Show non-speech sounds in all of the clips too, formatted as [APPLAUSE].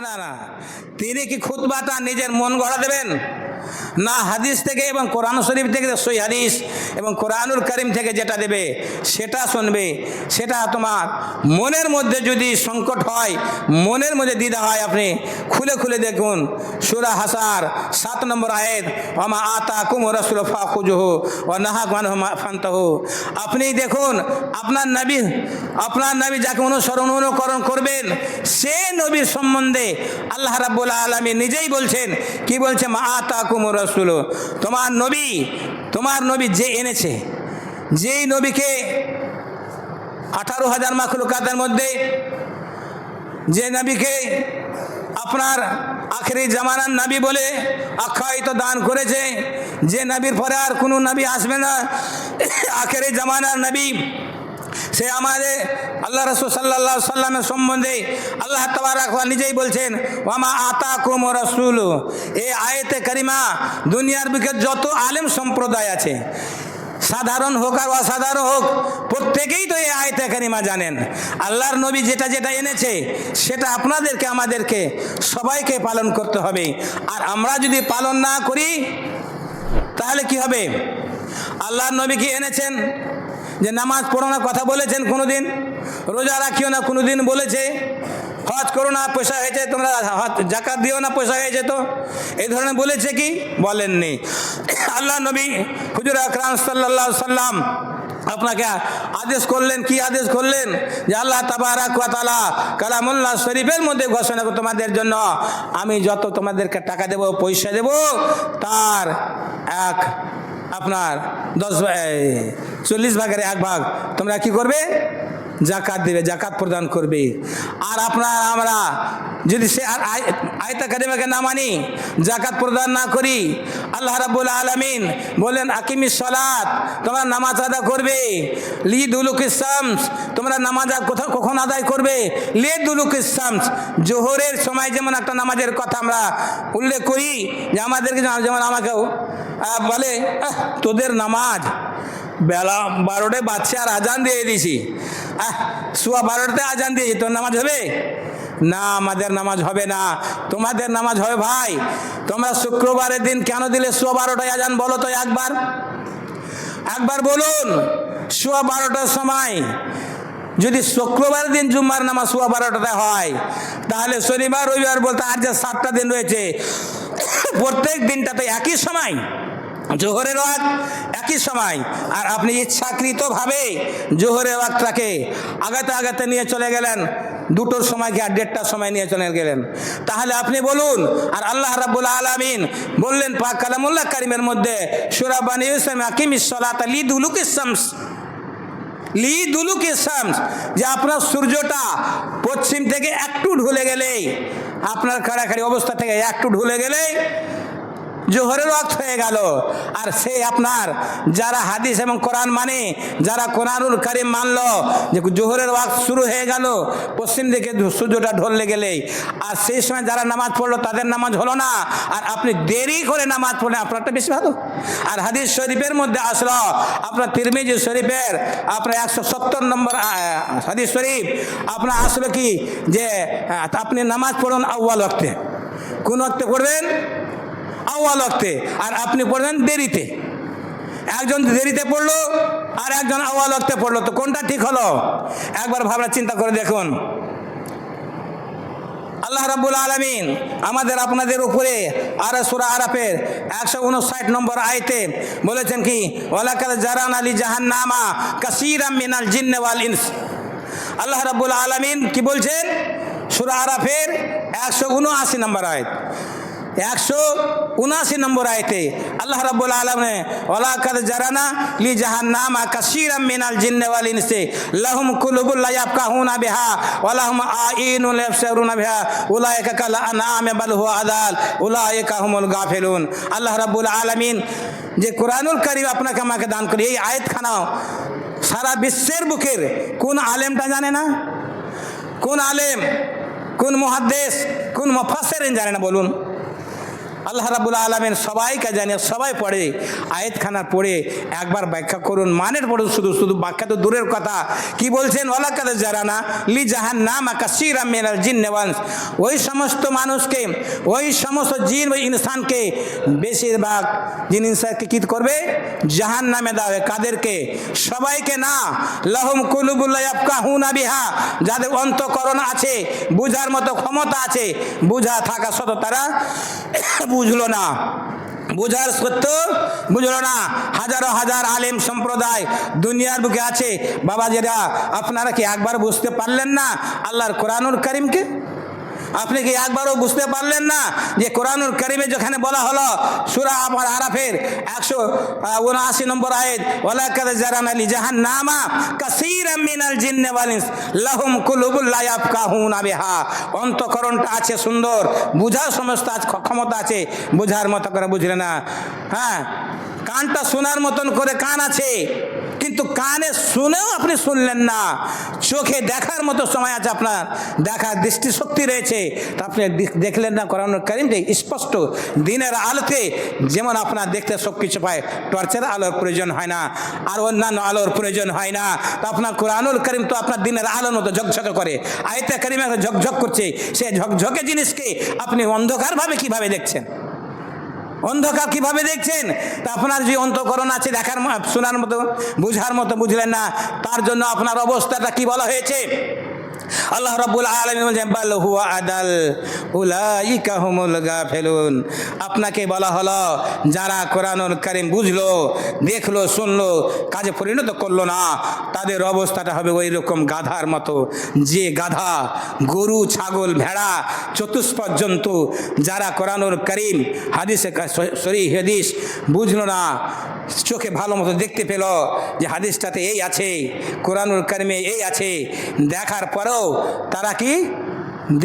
না তিনি কি খুতবাটা নিজের মন গড়া দেবেন? না হাদিস থেকে এবং কোরআন শরীফ থেকে সই হাদিস এবং কোরআনুল করিম থেকে যেটা দেবে, সেটা শুনবে। সেটা তোমার মনের মধ্যে যদি সংকট হয়, মনের মধ্যে দ্বিধা হয়, আপনি খুলে খুলে দেখুন। সুরা হাসার সাত নম্বর আয়েত আমা আতা কুম রসুল ফাকুজহ ও নাহা গান ফান্তহ। আপনি দেখুন, আপনার নবী আপনার নবী যাকে অনুসরণ, অনুকরণ করবেন, সে নবীর সম্বন্ধে আল্লাহ রাব্বুল আলমী নিজেই বলছেন, কি বলছে? মা আতা কুম তোমার নবী তোমার নবী যে এনেছে, যেই নবীকে আঠারো হাজার মাখলুকাতের মধ্যে যে নবীকে আপনার আখেরি জামানার নবী বলে আখ্যায়িত দান করেছে, যে নবীর পরে আর কোনো নবী আসবে না। [COUGHS] আখেরি জামানার নবী সে আমাদের আল্লাহ রসুল সাল্লাহ সাল্লামের সম্বন্ধে আল্লাহ তবারাক নিজেই বলছেন, ওয়ামা আতা কুম রসুল। এই আয়েতে করিমা দুনিয়ার বুকে যত আলেম সম্প্রদায় আছে, সাধারণ হোক আর অসাধারণ হোক, প্রত্যেকেই তো এই আয়তে কারিমা জানেন। আল্লাহর নবী যেটা যেটা এনেছে, সেটা আপনাদেরকে, আমাদেরকে সবাইকে পালন করতে হবে। আর আমরা যদি পালন না করি, তাহলে কি হবে? আল্লাহর নবী কি এনেছেন? যে নামাজ পড়ানোর কথা বলেছেন কোনোদিন, রোজা রাখিও না কোনোদিন বলেছে, হজ করো না পয়সা হয়েছে, তোমরা জাকাত দিও না পয়সা হয়েছে তো। এই ধরনের বলেছে কি? বলেননি। আল্লাহ নবী হুজুর আকরাম সাল্লাহ সাল্লাম আপনাকে আদেশ করলেন, কি আদেশ করলেন? যে আল্লাহ তাবারাক ওয়া তাআলা কালামুল্লাহ শরীফের মধ্যে ঘোষণা করে তোমাদের জন্য, আমি যত তোমাদেরকে টাকা দেব, পয়সা দেব, তার এক আপনার দশ চল্লিশ ভাগের এক ভাগ। তোমরা কি করবে? জাকাত দেবে জাকাত প্রদান করবে। আর আপনার আমরা যদি সে আর আয়- আয়তা কারিমাকে না মানি জাকাত প্রদান না করি আল্লাহ রাব্বুল আলামিন বলেন আকিমি সলাত তোমরা নামাজ আদা করবে। লি দুলুক ইসামস তোমরা নামাজ কোথাও কখন আদায় করবে? লে দুলুক ইসামস জোহরের সময় যেমন একটা নামাজের কথা আমরা উল্লেখ করি যে আমাদেরকে যেমন- আমাকেও বলে "আহ, তোদের নামাজ বেলা বারোটায় বাচ্চা আর আজান দিয়ে দিয়েছি আহ, সোয়া বারোটাতে আজান দিয়েছি, তোর নামাজ হবে? না, আমাদের নামাজ হবে না। তোমাদের নামাজ হবে ভাই। তোমরা শুক্রবারের দিন কেন দিলে সোয়া বারোটায় আজান? বলো তো একবার। একবার বলুন, সোয়া বারোটার সময় যদি শুক্রবার দিন জুম্মার নামাজ সোয়া বারোটাতে হয়, তাহলে শনিবার, রবিবার বলতে আর যে সাতটা দিন রয়েছে, প্রত্যেক দিনটাতে একই সময় জোহরের ওয়াক্ত একই সময়। আর আপনি ইচ্ছাকৃতভাবে জোহরের ওয়াক্তটাকে আগাতে আগাতে নিয়ে চলে গেলেন। দুটোর সময় কি আর দেড়টার সময় নিয়ে চলে গেলেন? তাহলে আপনি বলুন, আর আল্লাহ রাব্বুল আলামিন বললেন পাক কালামুল্লাহ কারিমের মধ্যে সুরাবানি ইসলাম আকিম ইসলাত লি দুলুক লি দুলুক ইসামস যে আপনার সূর্যটা পশ্চিম থেকে একটু ঢুলে গেলেই, আপনার খাড়াখাড়ি অবস্থা থেকে একটু ঢুলে গেলেই জোহরের ওয়াক্ত হয়ে গেল। আর সে আপনার যারা হাদিস এবং কোরআন মানে যারা কোরআনুল কারিম মানল, যে জোহরের ওয়াক্ত শুরু হয়ে গেল, পশ্চিম দিকে সূর্যটা ঢললে গেলেই। আর সেই সময় যারা নামাজ পড়ল, তাদের নামাজ হলো না। আর আপনি দেরি করে নামাজ পড়লেন আপনারটা বেশি ভালো। আর হাদিস শরীফের মধ্যে আসলো, আপনার তিরমিজি শরীফের, আপনার একশো সত্তর নম্বর হাদিস শরীফ, আপনার আসলো কি? যে আপনি নামাজ পড়ুন আউ্বাল ওয়াক্তে। কোন ওয়াক্তে পড়বেন? আওয়াল ওয়াক্তে আর আপনি পড়লেন দেরিতে। একজন দেরিতে পড়ল, আর একজন আওয়াল ওয়াক্তে পড়ল। তো কোনটা ঠিক হলো? একবার ভাবনা চিন্তা করে দেখুন। আল্লাহ রাবুল আলমিন আমাদের আপনাদের উপরে আর সুরা আরাফের একশো উনষাট নম্বর আয়তে বলেছেন কি ওয়ালাকাল জারান আলী জাহান্নামা কাসিরাম মিনাল জিন্নে ওয়াল ইনস। আল্লাহ রাব্বুল আলমিন কি বলছেন? সুরা আরাফের একশো উনআশি নম্বর আয়ত। একশো উনাশি নম্বর আয়তে আল্লাহ রাব্বুল আলমে ওলাকাদ জারানা লি জাহান্নামা কাসিরাম মিনাল জিন্নে ওয়াল ইনসে, লাহুম কুলুবুল লা ইয়াফকাহুনা বিহা, ওয়া লাহুম আইনুন লা ইয়াবসিরুনা বিহা, উলাইকা কাল আনআমি বাল হুয়া আদাল, উলাইকা হুমুল গাফিলুন। আল্লাহ রাব্বুল আলামিন যে কোরআনুল কারীম আপনাকে আমাকে দান করি, এই আয়াতখানা সারা বিশ্বের বুকের কোন আলেমটা জানে না? কোন আলেম, কোন মুহাদ্দিস, কোন মুফাসসিরিন জানে না বলুন। আল্লাহ রাবুল আলমেন সবাইকে জানিয়ে, সবাই পড়ে, আয়াতখানা পড়ে, একবার ব্যাখ্যা করুন, মানের পড়ুন শুধু শুধু ব্যাখ্যা তো দূরের কথা। কি বলছেন? ওলাকাদের জারানা লি জাহান নাম কাসির আমিনাল জিন নেওয়ান্স ওই সমস্ত মানুষকে, ওই সমস্ত জিন ওই ইনসানকে বেশিরভাগ জিন ইনসানকে কী করবে? জাহান নামে হবে। কাদেরকে? সবাইকে না। লহম কুলুবুল্লাহ হুনা বিহা। যাদের অন্তকরণ আছে, বুঝার মতো ক্ষমতা আছে, বুঝা থাকা সত্ত্বেও তারা বুঝলো না। বোঝার সত্য বুঝলো না। হাজারো হাজার আলেম সম্প্রদায় দুনিয়ার বুকে আছে। বাবা যেটা আপনারা কি একবার বুঝতে পারলেন না আল্লাহর কোরআনুর করিমকে? আপনি কি একবারও বুঝতে পারলেন না যে কোরআনুল করিমে যেখানে বলা হলো সুরা আমার আরাফের একশো উনআশি নম্বর আয়েদ ওলা কাদে জারান আলী জাহান নামা কাসির মিনাল জিন্নে ওয়ালিস লাহুম কুলুবুল্লাহ ইয়াফকাহুনা বিহা। অন্তকরণটা আছে সুন্দর, বুঝার সমস্ত ক্ষমতা আছে, বুঝার মতো করে বুঝলে না। হ্যাঁ কানটা শোনার মতন করে কান আছে। কিন্তু কানে শুনেও আপনি শুনলেন না। চোখে দেখার মতো সময় আছে আপনার। দেখার দৃষ্টিশক্তি রয়েছে। তা আপনি দেখলেন না, কোরআন করিমতে স্পষ্ট দিনের আলোতে যেমন আপনার দেখতে সব কিছু পায়, টর্চের আলোর প্রয়োজন হয় না, আর অন্যান্য আলোর প্রয়োজন হয় না। তো আপনার কোরআনুল করিম তো আপনার দিনের আলোর মতো ঝকঝকে করে, আয়তে করিমে ঝকঝক করছে। সে ঝকঝকে জিনিসকে আপনি অন্ধকারভাবে কীভাবে দেখছেন? অন্ধকার কীভাবে দেখছেন? তা আপনার যে অন্তকরণ আছে দেখার শোনার মতো, বুঝার মতো বুঝলেন না। তার জন্য আপনার অবস্থাটা কি বলা হয়েছে? আল্লাহ রাব্বুল আলামিন বলছেন, বাল হুয়া আদাল, উলাইকা হুমুল গাফিলুন। আপনাকে বলা হলো, যারা কোরআনুল কারীম বুঝলো, দেখল, শুনলো, কাজে পরিণত করল না, তাদের অবস্থাটা হবে ওই রকম গাধার মতো। যে গাধা, গরু, ছাগল, ভেড়া, চতুষ্পদ জন্তু, যারা কোরআনুল করিম, হাদিসে সরি হাদিস বুঝলো না, চোখে ভালো মতো দেখতে পেল যে হাদিসটাতে এই আছে, কোরআনুল করিমে এই আছে, দেখার পরেও তারা কি?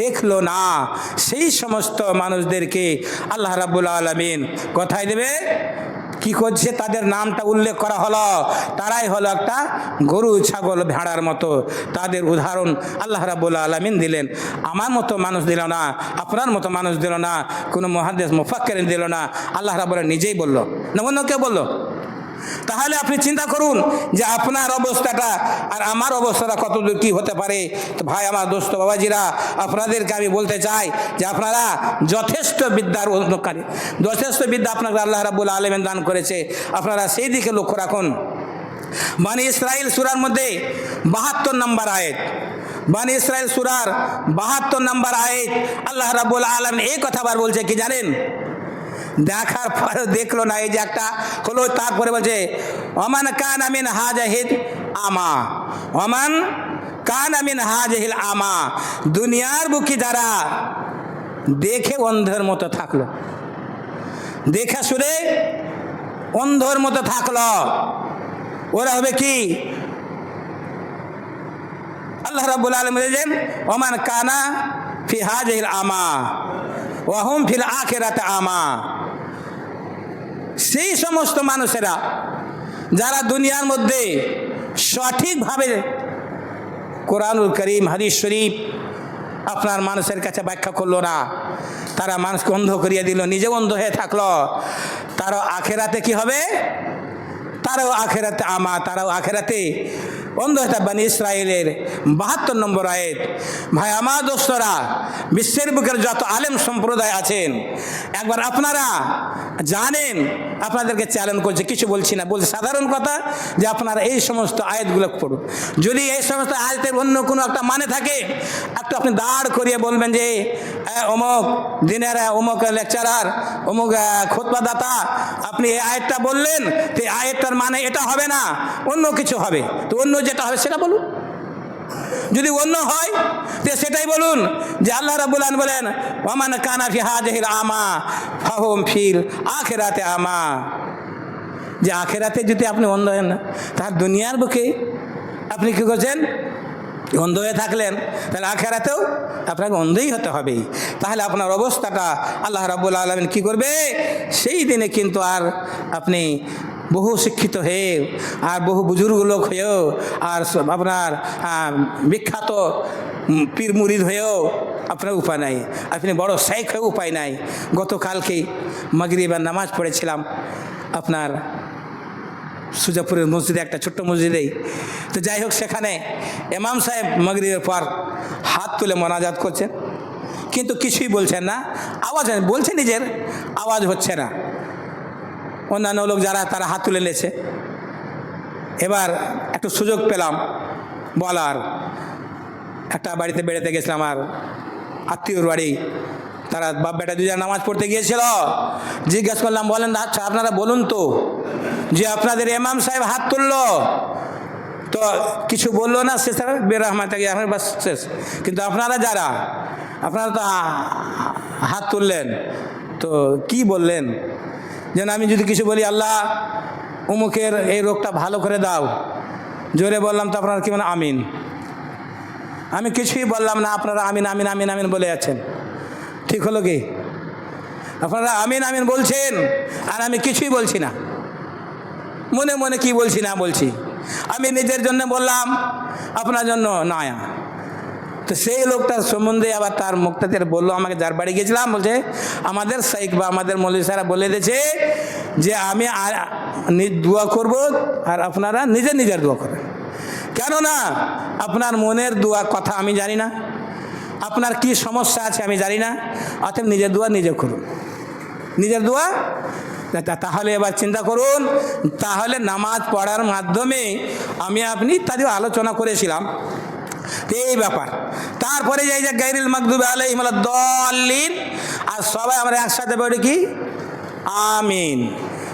দেখল না। সেই সমস্ত মানুষদেরকে আল্লাহ রাবুল আলমিন কথাই দেবে? কি করছে? তাদের নামটা উল্লেখ করা হলো। তারাই হলো একটা গরু, ছাগল, ভেড়ার মতো। তাদের উদাহরণ আল্লাহ রাবুল আলমিন দিলেন। আমার মতো মানুষ দিল না, আপনার মতো মানুষ দিল না, কোনো মহাদেশ মুফাক্কের দিল না। আল্লাহ রাবুল নিজেই বলল। না অন্য কেউ বলল? তাহলে আপনি চিন্তা করুন যে আপনার অবস্থাটা আর আমার অবস্থাটা কত দূর কী হতে পারে। তো ভাই, আমার দোস্ত বাবাজিরা, আপনাদেরকে আমি বলতে চাই যে আপনারা যথেষ্ট বিদ্যার অধ্যকারী যথেষ্ট বিদ্যা আপনাকে আল্লাহ রাবুল আলমেন দান করেছে। আপনারা সেই দিকে লক্ষ্য রাখুন। মানে ইসরায়েল সুরার মধ্যে বাহাত্তর নম্বর আয়েত। বানি ইসরায়েল সুরার বাহাত্তর নম্বর আয়েত আল্লাহ রাবুল আলম এই কথা আবার বলছে, কি জানেন? দেখার পরে দেখল না, এই যে একটা হলো, তারপরে বলছে অমান কান আমিন হাজাহিদ আমা। অমান কান আমিন হাজাহিল আমা। দুনিয়ার বুকি যারা দেখে অন্ধের মতো থাকল, দেখে শুনে অন্ধর মতো থাকল, ওরা হবে কি? আল্লাহ রাবুল আলম বলেছেন, ওমান কানা ফি হাজিল আমা ওয়াহুম ফিল আখেরাতে আমা। সেই সমস্ত মানুষেরা যারা দুনিয়ার মধ্যে সঠিকভাবে কোরআনুল করিম, হাদিস শরীফ আপনার মানুষের কাছে ব্যাখ্যা করল না। তারা মানুষকে অন্ধ করিয়ে দিল নিজে অন্ধ হয়ে থাকল। তারও আখেরাতে কি হবে? তারাও আখেরাতে আমা, তারাও আখেরাতে অন্ধ হয়ে থাকবেন ইসরায়েলের বাহাত্তর নম্বর আয়েত। ভাই, আমার দোস্তরা, বিশ্বের বুকের যত আলেম সম্প্রদায় আছেন, একবার আপনারা জানেন, আপনাদেরকে চ্যালেঞ্জ করছে, কিছু বলছি না, বলছে সাধারণ কথা যে আপনারা এই সমস্ত আয়াতগুলো পড়ুন। যদি এই সমস্ত আয়াতের অন্য কোনো একটা মানে থাকে, একটু আপনি দাঁড় করিয়ে বলবেন যে অমুক দিনের অমুক লেকচারার, অমুক খোদবাদাতা, আপনি এই আয়াতটা বললেন, তো আয়াতটার মানে এটা হবে না, অন্য কিছু হবে। তো অন্য যেটা হবে সেটা বলুন। যদি অন্য হয়, তো সেটাই বলুন যে আল্লাহ রাবুল বলেন ওমান কানা ফি আমা ফাহুম ফিল আখেরাতে আমা। যে আখেরাতে যদি আপনি অন্ধ হেন তার দুনিয়ার বুকে আপনি কী করছেন? অন্ধ হয়ে থাকলেন। তাহলে আখেরাতেও আপনাকে অন্ধই হতে হবে তাহলে আপনার অবস্থাটা আল্লাহ রাবুল আলমিন কী করবে? সেই দিনে কিন্তু আর আপনি বহু শিক্ষিত হয়ে আর বহু বুজুর্গ লোক হয়েও আর আপনার বিখ্যাত পীর মুরিদ হয়েও আপনার উপায় নাই। আপনি বড় শেখ হয়ে উপায় নাই। গতকালকে মাগরিবার নামাজ পড়েছিলাম আপনার সুজাপুরের মসজিদে, একটা ছোট্ট মসজিদেই। তো যাই হোক, সেখানে এমাম সাহেব মাগরিবের পর হাত তুলে মোনাজাত করছেন। কিন্তু কিছুই বলছেন না। আওয়াজ বলছে নিজের, আওয়াজ হচ্ছে না। অন্যান্য লোক যারা তারা হাত তুলে নিয়েছে। এবার একটু সুযোগ পেলাম বলার। একটা বাড়িতে বেড়াতে গেছিলাম আর আত্মীয়র বাড়ি। তারা বাপ বেটা দুজন নামাজ পড়তে গিয়েছিল। জিজ্ঞেস করলাম, বলেন আচ্ছা আপনারা বলুন তো যে আপনাদের এমাম সাহেব হাত তুললো। তো কিছু বলল না? শেষ বেরহমা থেকে এখন বাস, শেষ। কিন্তু আপনারা যারা, আপনারা তো হাত তুললেন। তো কি বললেন? যেন আমি যদি কিছু বলি, আল্লাহ, উমুকের এই রোগটা ভালো করে দাও। জোরে বললাম তো আপনারা কি মানে আমিন। আমি কিছুই বললাম না, আপনারা আমিন আমিন আমিন আমিন বলে যাচ্ছেন। ঠিক হলো কি? আপনারা আমিন আমিন বলছেন, আর আমি কিছুই বলছি না। মনে মনে কি বলছি, না বলছি। আমি নিজের জন্য বললাম, আপনার জন্য নয়া। তো সেই লোকটার সম্বন্ধে আবার তার মুক্তাদের বলল, আমাকে যার বাড়ি গেছিলাম বলছে, আমাদের সাইক বা আমাদের মৌলিসারা বলে দিয়েছে যে আমি দোয়া করব আর আপনারা নিজে নিজের দোয়া করবেন কেননা আপনার মনের দোয়া কথা আমি জানি না, আপনার কি সমস্যা আছে আমি জানি না, অতএব নিজের দোয়া নিজে করুন। নিজের দোয়া তাহলে এবার চিন্তা করুন, তাহলে নামাজ পড়ার মাধ্যমে আমি আপনি তাদের আলোচনা করেছিলাম। এই ব্যাপার। তারপরে যাই যে গাইরিল মকদুবে আলাইহিম দলিন আর সবাই আমরা একসাথে বলি কি? আমিন।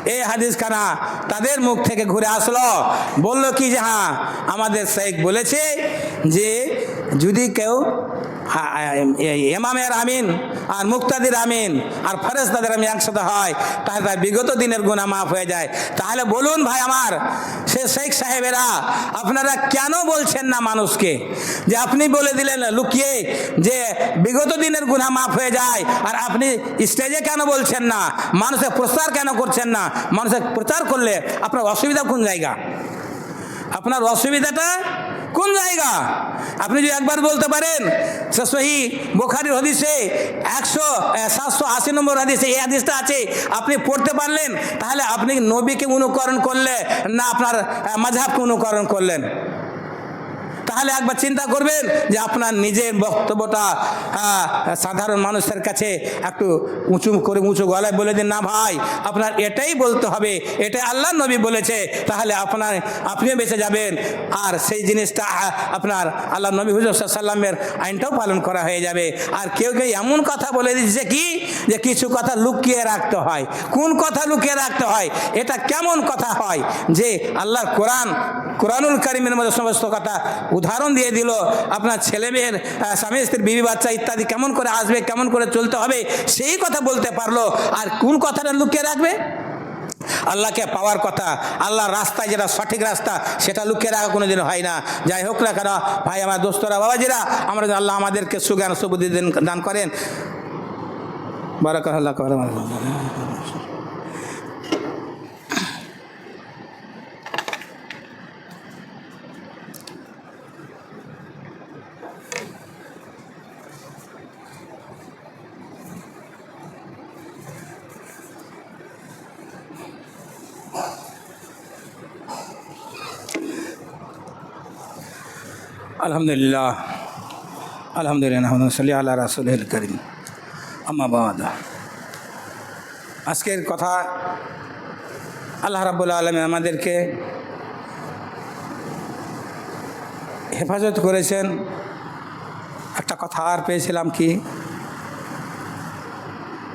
এই হাদিস খানা তাদের মুখ থেকে ঘুরে আসলো। বলল কি যে হ্যাঁ আমাদের শেখ বলেছে যে যদি কেউ এমামের আমিন আর মুক্তাদির আমিন আর ফেরেস্তাদের আমি একসাথে হয়, তাহলে তার বিগত দিনের গুণা মাফ হয়ে যায়। তাহলে বলুন ভাই আমার, সে শেখ সাহেবেরা আপনারা কেন বলছেন না মানুষকে? যে আপনি বলে দিলেন, লুকিয়ে যে বিগত দিনের গুণা মাফ হয়ে যায়, আর আপনি স্টেজে কেন বলছেন না? মানুষের প্রচার কেন করছেন না? মানুষের প্রচার করলে আপনার অসুবিধা কোন জায়গা? আপনার অসুবিধাটা কোন জায়গা? আপনি যদি একবার বলতে পারেন সহি বোখারির হদিসে একশো সাতশো আশি নম্বর হাদিসে এই হাদিসটা আছে, আপনি পড়তে পারলেন, তাহলে আপনি নবীকে অনুকরণ করলে না আপনার মাঝাবকে অনুকরণ করলেন। তাহলে একবার চিন্তা করবেন যে আপনার নিজের বক্তব্যটা সাধারণ মানুষের কাছে একটু উঁচু করে উঁচু গলায় বলে দিন, না ভাই, আপনার এটাই বলতে হবে এটা আল্লাহ নবী বলেছে, তাহলে আপনার, আপনিও বেঁচে যাবেন। আর সেই জিনিসটা আপনার আল্লাহ নবী হুজুর সাল্লামের আইনটাও পালন করা হয়ে যাবে। আর কেউ কেউ এমন কথা বলে দিচ্ছে কি? যে কিছু কথা লুকিয়ে রাখতে হয়। কোন কথা লুকিয়ে রাখতে হয়? এটা কেমন কথা হয়? যে আল্লাহর কোরআন, কোরআনুল কারিমের মধ্যে সমস্ত কথা উদাহরণ দিয়ে দিল, আপনার ছেলে মেয়ের স্বামী স্ত্রীর বিবি বাচ্চা ইত্যাদি কেমন করে আসবে, কেমন করে চলতে হবে, সেই কথা বলতে পারল। আর কোন কথাটা লুকিয়ে রাখবে? আল্লাহকে পাওয়ার কথা, আল্লাহর রাস্তায় যেটা সঠিক রাস্তা, সেটা লুকিয়ে রাখা কোনো দিন হয় না। যাই হোক না কেন, ভাই, আমার দোস্তরা, বাবাজিরা, আমরা আল্লাহ আমাদেরকে সুজ্ঞান, সুবুদ্ধি দান করেন। বারাকাত আলহামদুলিল্লাহ। আলহামদুলিল্লাহ সাল্লি আল্লাহ রাসুল করিম। আমাবাদ আজকের কথা আল্লাহ রাবুল আলমী আমাদেরকে হেফাজত করেছেন। একটা কথা আর পেয়েছিলাম কি?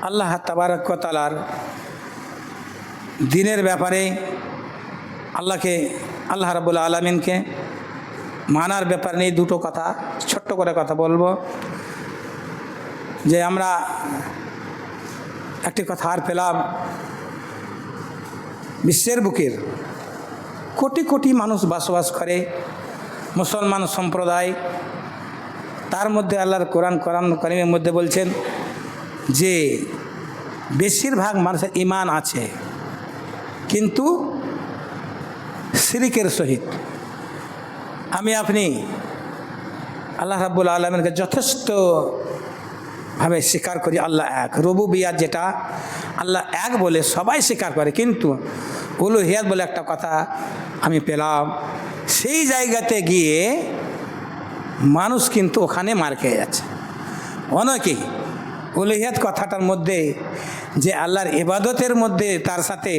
আল্লাহ তাবারক তালার দিনের ব্যাপারে আল্লাহকে, আল্লাহ রাবুল আলমিনকে মানার ব্যাপার নিয়ে দুটো কথা, ছোট্ট করে কথা বলব। যে আমরা একটি কথা আর পেলাম, বিশ্বের বুকের কোটি কোটি মানুষ বসবাস করে, মুসলমান সম্প্রদায়, তার মধ্যে আল্লাহর কোরআন কোরআন করিমের মধ্যে বলছেন যে বেশিরভাগ মানুষের ইমান আছে, কিন্তু সিরিকের সহিত। আমি আপনি আল্লাহ রাব্বুল আলমেরকে যথেষ্ট ভাবে স্বীকার করি, আল্লাহ এক। রবু বিয়াত যেটা আল্লাহ এক বলে সবাই স্বীকার করে, কিন্তু উলুহিয়াত বলে একটা কথা আমি পেলাম, সেই জায়গাতে গিয়ে মানুষ কিন্তু ওখানে মার খেয়ে যাচ্ছে। অনেকেই উলুহিয়াত কথাটার মধ্যে যে আল্লাহর এবাদতের মধ্যে তার সাথে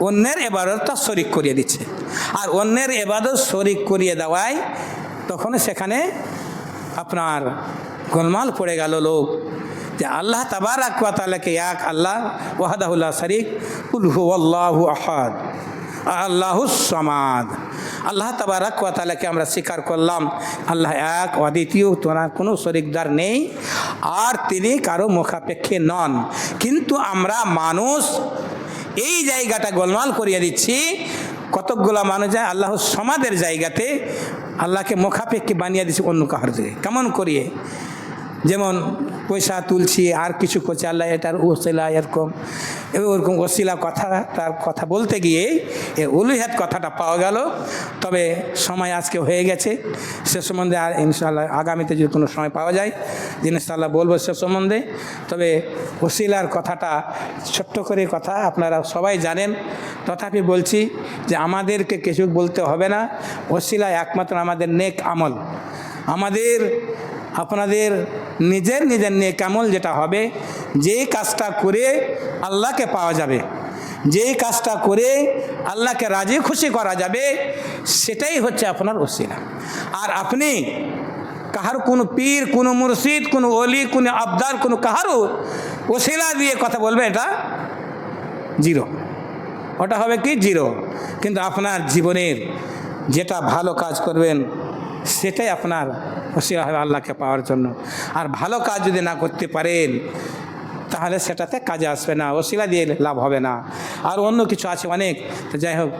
অন্যের এবাদতটা শরিক করিয়ে দিচ্ছে। আর অন্যের এবাদত শরিক করিয়ে দেওয়ায় তখন সেখানে আপনার গোলমাল পড়ে গেল লোক যে আল্লাহ তাবার আকাতালাকে এক আল্লাহ ওয়াহাদাহুল্লাহ শরিক উলহু আল্লাহু আহাদ, আল্লাহ সমাদ। আল্লাহ তাবারাক ওয়া তাআলাকে আমরা স্বীকার করলাম। আল্লাহ এক, অদ্বিতীয় তোনার কোনো শরিকদার নেই, আর তিনি কারও মুখাপেক্ষে নন। কিন্তু আমরা মানুষ, এই জায়গাটা গোলমাল করিয়ে দিচ্ছি, কতকগুলো মানুষ যায় আল্লাহ সমাদের জায়গাতে আল্লাহকে মুখাপেক্ষে বানিয়ে দিচ্ছি অন্য কাহার কেমন করিয়ে? যেমন পয়সা তুলছি, আর কিছু করছি, আল্লাহ এটার ওসিলা এরকম। ওরকম ওসিলা কথা, তার কথা বলতে গিয়ে এ উলুহাত কথাটা পাওয়া গেল। তবে সময় আজকে হয়ে গেছে। সে সম্বন্ধে আর ইনশাল্লাহ আগামীতে যদি কোনো সময় পাওয়া যায় ইনশাল্লাহ বলব সে সম্বন্ধে। তবে ওসিলার কথাটা, ছোট্ট করে কথা আপনারা সবাই জানেন। তথাপি বলছি যে আমাদেরকে কিছু বলতে হবে না। ওসিলা একমাত্র আমাদের নেক আমল। আমাদের আপনাদের নিজের নিজের নিয়ে কেমন যেটা হবে, যেই কাজটা করে আল্লাহকে পাওয়া যাবে, যেই কাজটা করে আল্লাহকে রাজি খুশি করা যাবে, সেটাই হচ্ছে আপনার ওসিলা। আর আপনি কাহার কোনো পীর, কোনো মুর্শিদ, কোনো অলি কোনো আবদার, কোনো কাহারও ওসিলা দিয়ে কথা বলবে, এটা জিরো। ওটা হবে কি? জিরো। কিন্তু আপনার জীবনের যেটা ভালো কাজ করবেন, সেটাই আপনার ওসিলা হবে আল্লাহকে পাওয়ার জন্য। আর ভালো কাজ যদি না করতে পারেন, তাহলে সেটাতে কাজে আসবে না, ওসিলা দিয়ে লাভ হবে না। আর অন্য কিছু আছে অনেক, তো যাই হোক